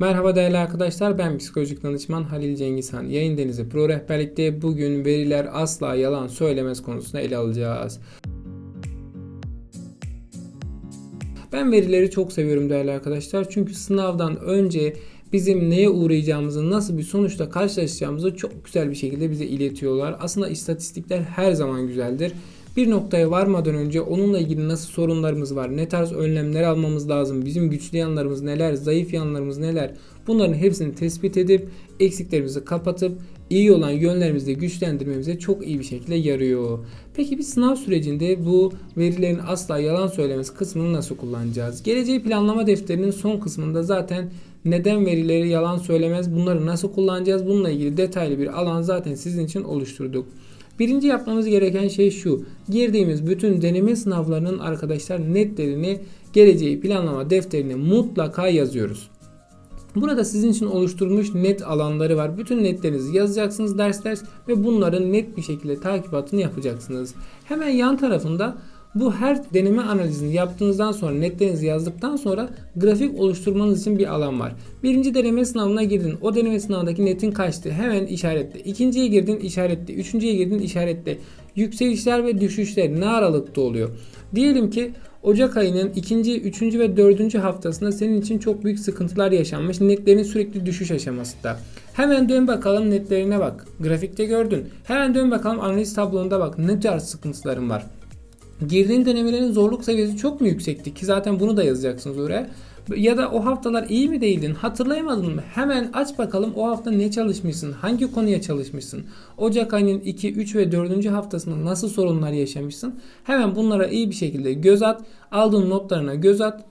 Merhaba değerli arkadaşlar ben psikolojik danışman Halil Cengizhan. Yayın Denizi Pro Rehberlik'te bugün veriler asla yalan söylemez konusunu ele alacağız. Ben verileri çok seviyorum değerli arkadaşlar. Çünkü sınavdan önce bizim neye uğrayacağımızı, nasıl bir sonuçla karşılaşacağımızı çok güzel bir şekilde bize iletiyorlar. Aslında istatistikler her zaman güzeldir. Bir noktaya varmadan önce onunla ilgili nasıl sorunlarımız var, ne tarz önlemler almamız lazım, bizim güçlü yanlarımız neler, zayıf yanlarımız neler bunların hepsini tespit edip eksiklerimizi kapatıp iyi olan yönlerimizi güçlendirmemize çok iyi bir şekilde yarıyor. Peki bir sınav sürecinde bu verilerin asla yalan söylemesi kısmını nasıl kullanacağız? Geleceği planlama defterinin son kısmında zaten neden verileri yalan söylemez, bunları nasıl kullanacağız bununla ilgili detaylı bir alan zaten sizin için oluşturduk. Birinci yapmamız gereken şey şu. Girdiğimiz bütün deneme sınavlarının arkadaşlar netlerini geleceği planlama defterine mutlaka yazıyoruz. Burada sizin için oluşturulmuş net alanları var. Bütün netlerinizi yazacaksınız ders ders ve bunların net bir şekilde takibatını yapacaksınız. Hemen yan tarafında bu her deneme analizini yaptığınızdan sonra netlerinizi yazdıktan sonra grafik oluşturmanız için bir alan var. Birinci deneme sınavına girdin. O deneme sınavındaki netin kaçtı? Hemen işaretle. İkinciye girdin işaretle. Üçüncüye girdin işaretle. Yükselişler ve düşüşler ne aralıkta oluyor? Diyelim ki Ocak ayının ikinci, üçüncü ve dördüncü haftasında senin için çok büyük sıkıntılar yaşanmış. Netlerin sürekli düşüş aşamasında. Hemen dön bakalım netlerine bak. Grafikte gördün. Hemen dön bakalım analiz tablonda bak. Ne tarz sıkıntıların var. Girdiğin denemelerin zorluk seviyesi çok mu yüksekti ki zaten bunu da yazacaksınız oraya. Ya da o haftalar iyi mi değildin hatırlayamadın mı? Hemen aç bakalım o hafta ne çalışmışsın? Hangi konuya çalışmışsın? Ocak ayının 2, 3 ve 4. haftasında nasıl sorunlar yaşamışsın? Hemen bunlara iyi bir şekilde göz at. Aldığın notlarına göz at.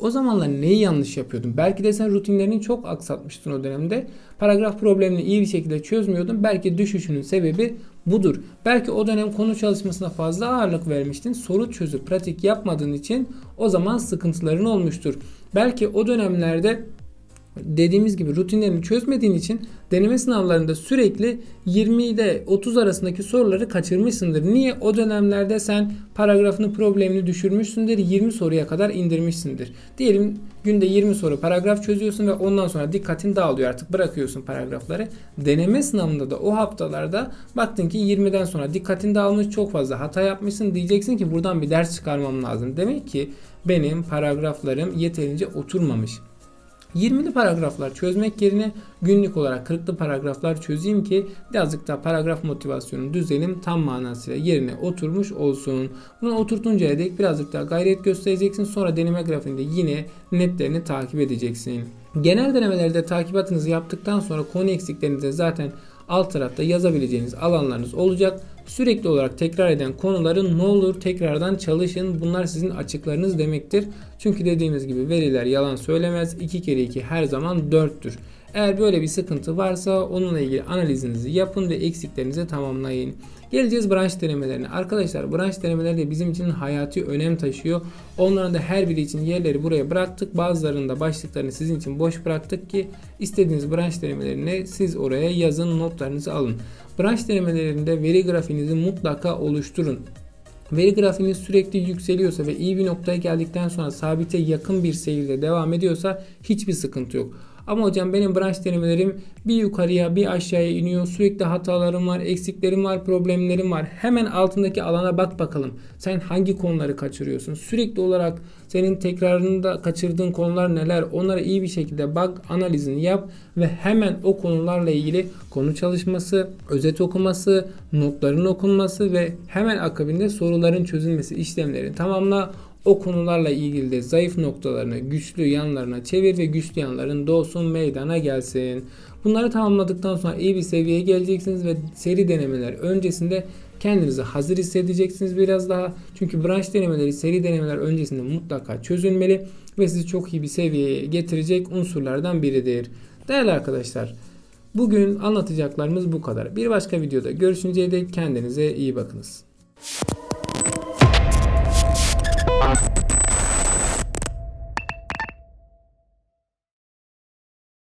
O zamanlar neyi yanlış yapıyordun? Belki de sen rutinlerini çok aksatmıştın o dönemde. Paragraf problemini iyi bir şekilde çözmüyordun. Belki düşüşünün sebebi budur. Belki o dönem konu çalışmasına fazla ağırlık vermiştin. Soru çözüp pratik yapmadığın için o zaman sıkıntıların olmuştur. Belki o dönemlerde dediğimiz gibi rutinlerini çözmediğin için deneme sınavlarında sürekli 20 ile 30 arasındaki soruları kaçırmışsındır. Niye? O dönemlerde sen paragrafını problemini düşürmüşsündür. 20 soruya kadar indirmişsindir. Diyelim günde 20 soru paragraf çözüyorsun ve ondan sonra dikkatin dağılıyor artık bırakıyorsun paragrafları. Deneme sınavında da o haftalarda baktın ki 20'den sonra dikkatin dağılmış çok fazla hata yapmışsın diyeceksin ki buradan bir ders çıkarmam lazım. Demek ki benim paragraflarım yeterince oturmamış. 20'li paragraflar çözmek yerine günlük olarak 40'lı paragraflar çözeyim ki birazcık daha paragraf motivasyonu düzenim tam manasıyla yerine oturmuş olsun. Bunu oturtuncaya dek birazcık daha gayret göstereceksin. Sonra deneme grafiğinde yine netlerini takip edeceksin. Genel denemelerde takibatınızı yaptıktan sonra konu eksiklerinizi zaten alt tarafta yazabileceğiniz alanlarınız olacak. Sürekli olarak tekrar eden konuların ne olur tekrardan çalışın. Bunlar sizin açıklarınız demektir. Çünkü dediğimiz gibi veriler yalan söylemez. 2 kere 2 her zaman 4'tür. Eğer böyle bir sıkıntı varsa onunla ilgili analizinizi yapın ve eksiklerinizi tamamlayın. Geleceğiz branş denemelerine. Arkadaşlar branş denemeleri de bizim için hayati önem taşıyor. Onların da her biri için yerleri buraya bıraktık. Bazılarının da başlıklarını sizin için boş bıraktık ki istediğiniz branş denemelerini siz oraya yazın notlarınızı alın. Branş denemelerinde veri grafiğinizi mutlaka oluşturun. Veri grafiğiniz sürekli yükseliyorsa ve iyi bir noktaya geldikten sonra sabite yakın bir seyirde devam ediyorsa hiçbir sıkıntı yok. Ama hocam benim branş denemelerim bir yukarıya bir aşağıya iniyor. Sürekli hatalarım var, eksiklerim var, problemlerim var. Hemen altındaki alana bak bakalım. Sen hangi konuları kaçırıyorsun? Sürekli olarak senin tekrarında kaçırdığın konular neler? Onlara iyi bir şekilde bak, analizini yap ve hemen o konularla ilgili konu çalışması, özet okuması, notların okunması ve hemen akabinde soruların çözülmesi işlemlerini tamamla o konularla ilgili de zayıf noktalarını güçlü yanlarına çevir ve güçlü yanların doğsun meydana gelsin. Bunları tamamladıktan sonra iyi bir seviyeye geleceksiniz ve seri denemeler öncesinde kendinizi hazır hissedeceksiniz biraz daha. Çünkü branş denemeleri seri denemeler öncesinde mutlaka çözülmeli ve sizi çok iyi bir seviyeye getirecek unsurlardan biridir. Değerli arkadaşlar bugün anlatacaklarımız bu kadar. Bir başka videoda görüşünceye dek kendinize iyi bakınız.